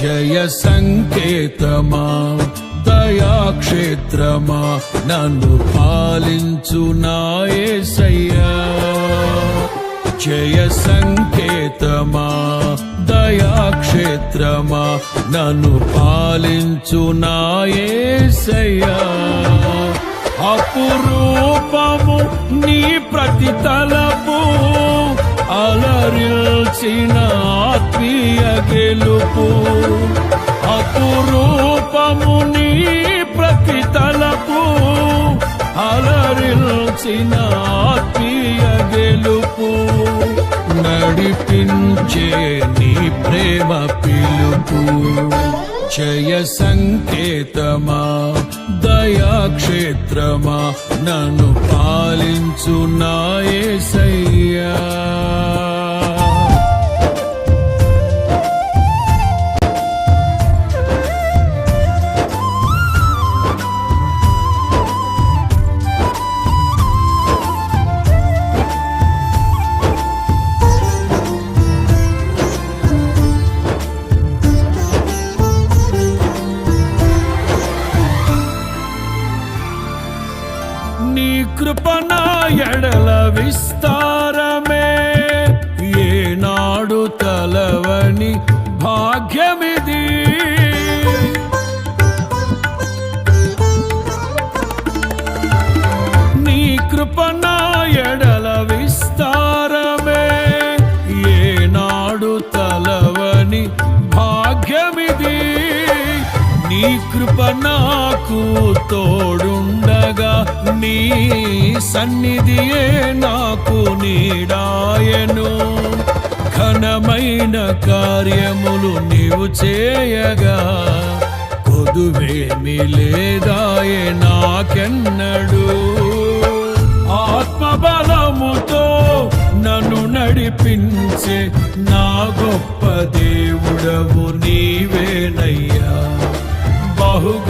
జయ సంకేతమా దయాక్షేత్రమా నన్ను పాలించు నాయసయ్యా జయ సంకేతమా దయాక్షేత్రమా నన్ను పాలించు నాయసయ్యా అపురూపము నీ ప్రతి తలపు అలరిల్చిన ఆత్మీయ గెలుపు. అపురూపము నీ ప్రతి తలపు అలరిల్చిన ఆత్మీయ గెలుపు. నడిపించే నీ ప్రేమ పిలుపు. జయ సంకేతమా దయాక్షేత్రమా నన్ను పాలించు నాయసయ్యా కృపణ ఎడల విస్తారమే. ఏనాడు తలవని భాగ్యమిది. నీ కృపణ ఎడల విస్తారమే. ఏనాడు తలవని భాగ్యమిది. నీ కృప నాకు నీ సన్నిధియే నాకు నీడాయను. ఘనమైన కార్యములు నీవు చేయగా కొదువేమి లేదాయే నాకెన్నడు. ఆత్మబలముతో నన్ను నడిపించే నా గొప్ప దేవుడవు నీవేనయ్యా. బహు